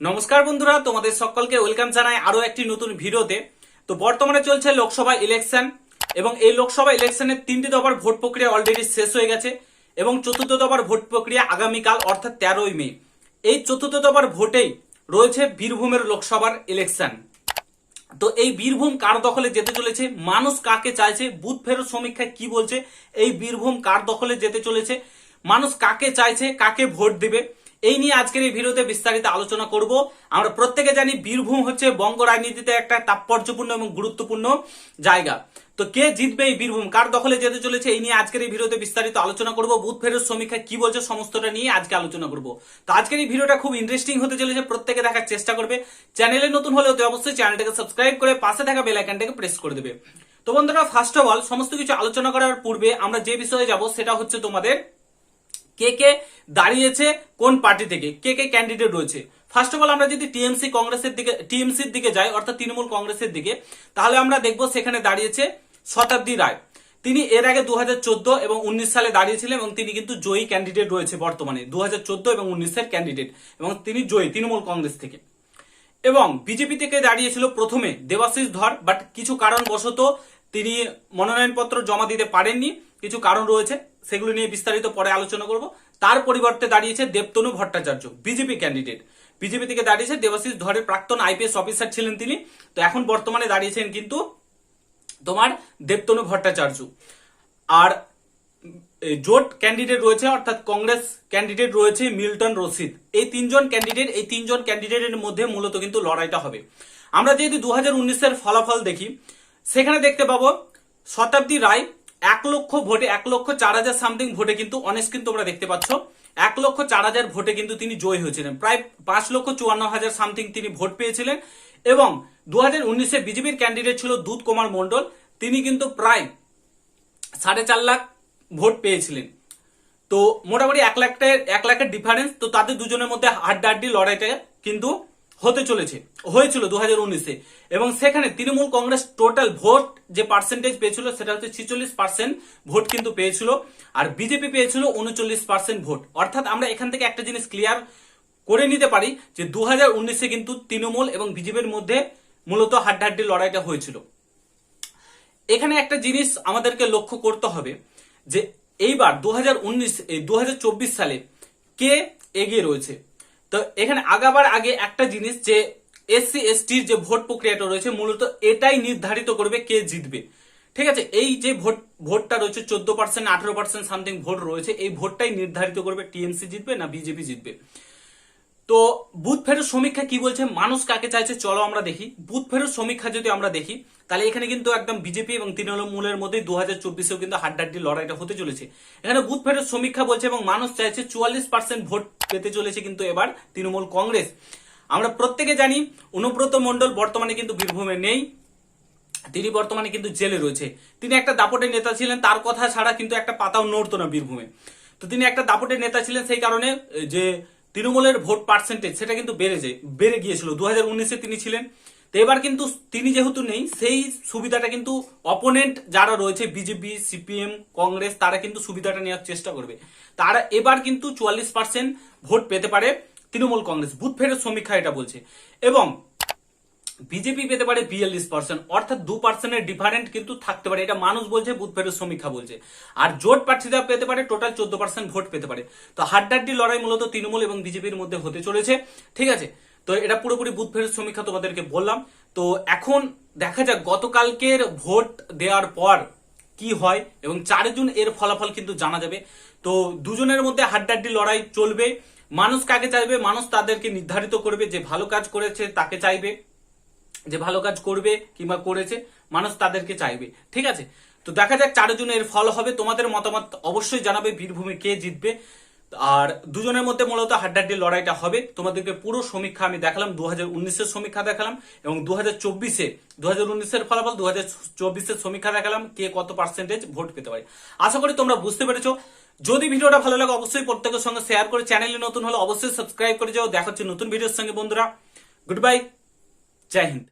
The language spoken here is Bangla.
নমস্কার বন্ধুরা, তোমাদের সকলকে ওয়েলকাম জানাই আরও একটি নতুন ভিডিওতে। তো বর্তমানে চলছে লোকসভা ইলেকশন এবং এই লোকসভা ইলেকশনের তিনটি দফার ভোট প্রক্রিয়া অলরেডি শেষ হয়ে গেছে এবং চতুর্থ দফার ভোট প্রক্রিয়া আগামীকাল, অর্থাৎ তেরোই মে। এই চতুর্থ দফার ভোটেই রয়েছে বীরভূমের লোকসভার ইলেকশন। তো এই বীরভূম কার দখলে যেতে চলেছে? মানুষ কাকে চাইছে? বুথ ফেরত সমীক্ষায় কি বলছে? এই বীরভূম কার দখলে যেতে চলেছে? মানুষ কাকে চাইছে? কাকে ভোট দেবে? এই নিয়ে আজকের এই ভিডিওতে বিস্তারিত আলোচনা করব। আমরা প্রত্যেকে জানি বীরভূম হচ্ছে বঙ্গ রাজনীতিতে একটা তাৎপর্যপূর্ণ এবং গুরুত্বপূর্ণ জায়গা। তো কে জিতবে এই বীরভূম? কার দখলে যেতে চলেছে? এই নিয়ে আজকের এই ভিডিওতে বিস্তারিত আলোচনা করব। বুথ ফেরত সমীক্ষা কি বলছে সমস্তটা নিয়ে আজকে আলোচনা করব। তো আজকের এই ভিডিওটা খুব ইন্টারেস্টিং হতে চলেছে। প্রত্যেকে দেখার চেষ্টা করবে। চ্যানেলে নতুন হলে অতি অবশ্যই চ্যানেলটাকে সাবস্ক্রাইব করে পাশে থাকা বেল আইকনটাকে প্রেস করে দেবে। তো বন্ধুরা ফার্স্ট অফ অল সমস্ত কিছু আলোচনা করার পূর্বে আমরা যে বিষয়ে যাব সেটা হচ্ছে তোমাদের কে কে দাঁড়িয়েছে কোন পার্টি থেকে, কে কে ক্যান্ডিডেট রয়েছে। ফার্স্ট অফ অল আমরা যদি টিএমসি কংগ্রেসের দিকে, টিএমসির দিকে যাই, অর্থাৎ তৃণমূল কংগ্রেসের দিকে, তাহলে আমরা দেখব সেখানে দাঁড়িয়েছে শতাব্দী রায়। তিনি এর আগে দু হাজার চোদ্দ এবং উনিশ সালে দাঁড়িয়েছিলেন এবং তিনি কিন্তু জয়ী ক্যান্ডিডেট রয়েছে বর্তমানে দু হাজার চোদ্দ এবং উনিশের ক্যান্ডিডেট এবং তিনি জয়ী তৃণমূল কংগ্রেস থেকে। এবং বিজেপি থেকে দাঁড়িয়েছিল প্রথমে দেবাশিস ধর বাট কিছু কারণবশত তিনি মনোনয়নপত্র জমা দিতে পারেননি, কিছু কারণ রয়েছে। সেগুলো নিয়ে বিস্তারিত পরে আলোচনা করব। তার পরিবর্তে দাঁড়িয়েছে Debtanu Bhattacharya, BJP candidate BJP থেকে দাঁড়িয়েছে দেবাশিস ধরের প্রাক্তন আইপিএস অফিসার ছিলেন তিনি। তো এখন বর্তমানে দাঁড়িয়েছেন কিন্তু তোমার দেবতনু ভট্টাচার্য। আর জোট ক্যান্ডিডেট রয়েছে, অর্থাৎ কংগ্রেস ক্যান্ডিডেট রয়েছে মিল্টন রশিদ। এই তিনজন ক্যান্ডিডেট এই তিনজন ক্যান্ডিডেটের মধ্যে মূলত কিন্তু লড়াইটা হবে। আমরা যদি দু হাজার ফলাফল দেখি, সেখানে দেখতে পাবো শতাব্দী রায় এক লক্ষ ভোটে, এক লক্ষ চার হাজার সামথিং ভোটে কিন্তু অনেস্ট কিন্তু তোমরা দেখতে পাচ্ছ। এক লক্ষ চার হাজার ভোটে কিন্তু তিনি জয়ী হয়েছিলেন। প্রায় পাঁচ লক্ষ চুয়ান্ন হাজার সামথিং তিনি ভোট পেয়েছিলেন এবং দু হাজার উনিশে বিজেপির ক্যান্ডিডেট ছিল দুধ কুমার মন্ডল তিনি কিন্তু প্রায় সাড়ে চার লাখ ভোট পেয়েছিলেন। তো মোটামুটি এক লাখটা এক লাখের ডিফারেন্স তো তাদের দুজনের মধ্যে হাড্ডাহাড্ডি লড়াইটা কিন্তু হতে চলেছে, হয়েছিল দু হাজার উনিশে। এবং সেখানে তৃণমূল কংগ্রেস টোটাল ভোট যে পার্সেন্টেজ পেয়েছিল, সেটা হচ্ছে ছিচল্লিশ পার্সেন্ট ভোট কিন্তু পেয়েছিল, আর বিজেপি পেয়েছিল উনচল্লিশ পার্সেন্ট ভোট অর্থাৎ আমরা এখান থেকে একটা জিনিস ক্লিয়ার করে নিতে পারি যে দু হাজার উনিশে কিন্তু তৃণমূল এবং বিজেপির মধ্যে মূলত হাড্ডাহাড্ডি লড়াইটা হয়েছিল। এখানে একটা জিনিস আমাদেরকে লক্ষ্য করতে হবে যে এইবার দু হাজার উনিশ দু সালে কে এগিয়ে রয়েছে? তো এখানে আগাবার আগে একটা জিনিস যে এসসি এসটির যে ভোট প্রক্রিয়াটা রয়েছে, মূলত এটাই নির্ধারিত করবে কে জিতবে। ঠিক আছে? এই যে ভোট, ভোটটা রয়েছে, চোদ্দ পার্সেন্ট, আঠারো পার্সেন্ট সামথিং ভোট রয়েছে, এই ভোটটাই নির্ধারিত করবে টিএমসি জিতবে না বিজেপি জিতবে। তো বুথ ফেরত সমীক্ষা কি বলছে? মানুষ কাকে চাইছে? চলো আমরা দেখি। বুথ ফেরত সমীক্ষা যদি আমরা দেখি, তাহলে এখানে কিন্তু একদম বিজেপি এবং তৃণমূলের মধ্যে দু হাজার চব্বিশেও কিন্তু হাড্ডাহাড্ডি লড়াইটা হতে চলেছে। এখানে বুথ ফেরত সমীক্ষা বলছে এবং মানুষ চাইছে চুয়াল্লিশ পার্সেন্ট ভোট পেতে চলেছে কিন্তু এবার তৃণমূল কংগ্রেস। আমরা প্রত্যেকে জানি, অনুব্রত মণ্ডল বর্তমানে কিন্তু বীরভূমে নেই। তিনি বর্তমানে কিন্তু জেলে রয়েছে। তিনি একটা দাপটের নেতা ছিলেন, তার কথা ছাড়া কিন্তু একটা পাতাও নড়তো না বীরভূমে। তো তিনি একটা দাপটের নেতা ছিলেন সেই কারণে, যে তৃণমূলের ভোট পার্সেন্টেজ সেটা কিন্তু বেড়েছে, বেড়ে গিয়েছিল। দু হাজার তিনি ছিলেন। তো এবার কিন্তু তিনি যেহেতু নেই, সেই সুবিধাটা কিন্তু অপোনেন্ট যারা রয়েছে, বিজেপি, সিপিএম, কংগ্রেস, তারা কিন্তু সুবিধাটা নেওয়ার চেষ্টা করবে। তারা এবার কিন্তু চুয়াল্লিশ পার্সেন্ট ভোট পেতে পারে তৃণমূল কংগ্রেস। বুথ ফেরের সমীক্ষা এটা বলছে। এবং বিজেপি পেতে পারে বিয়াল্লিশ পার্সেন্ট অর্থাৎ দু পার্সেন্টের ডিফারেন্ট কিন্তু থাকতে পারে। এটা মানুষ বলছে, বুথ ফেরত সমীক্ষা বলছে। আর জোট প্রার্থীরা পেতে পারে টোটাল চোদ্দ পার্সেন্ট ভোট পেতে পারে। তো হাড্ডাড্ডি লড়াই মূলত তৃণমূল এবং বিজেপির মধ্যে হতে চলেছে। ঠিক আছে? তো এটা পুরোপুরি বুথ ফেরত সমীক্ষা তোমাদেরকে বললাম। তো এখন দেখা যাক গতকালকের ভোট দেওয়ার পর কি হয় এবং চারজন এর ফলাফল কিন্তু জানা যাবে। তো দুজনের মধ্যে হাড্ডাড্ডি লড়াই চলবে। মানুষ কাকে চাইবে? মানুষ তাদেরকে নির্ধারিত করবে যে ভালো কাজ করেছে, তাকে চাইবে। যে ভালো কাজ করবে কিংবা করেছে, মানুষ তাদেরকে চাইবে। ঠিক আছে? তো দেখা যাক চারজন এর ফল হবে। তোমাদের মতামত অবশ্যই জানাবে বীরভূমে কে জিতবে। আর দুজনের মধ্যে মূলত হাড্ডাড্ডি লড়াইটা হবে। তোমাদেরকে পুরো সমীক্ষা আমি দেখালাম। দু হাজার উনিশের সমীক্ষা দেখালাম এবং দু হাজার চব্বিশে দু হাজার উনিশের ফলাফল দু হাজার চব্বিশের সমীক্ষা দেখালাম কে কত পার্সেন্টেজ ভোট পেতে পারে। আশা করি তোমরা বুঝতে পেরেছ। যদি ভিডিওটা ভালো লাগে, অবশ্যই প্রত্যেকের সঙ্গে শেয়ার করে চ্যানেলে নতুন হলে অবশ্যই সাবস্ক্রাইব করে যাও। দেখা হচ্ছে নতুন ভিডিওর সঙ্গে, বন্ধুরা। গুড বাই জয় হিন্দ।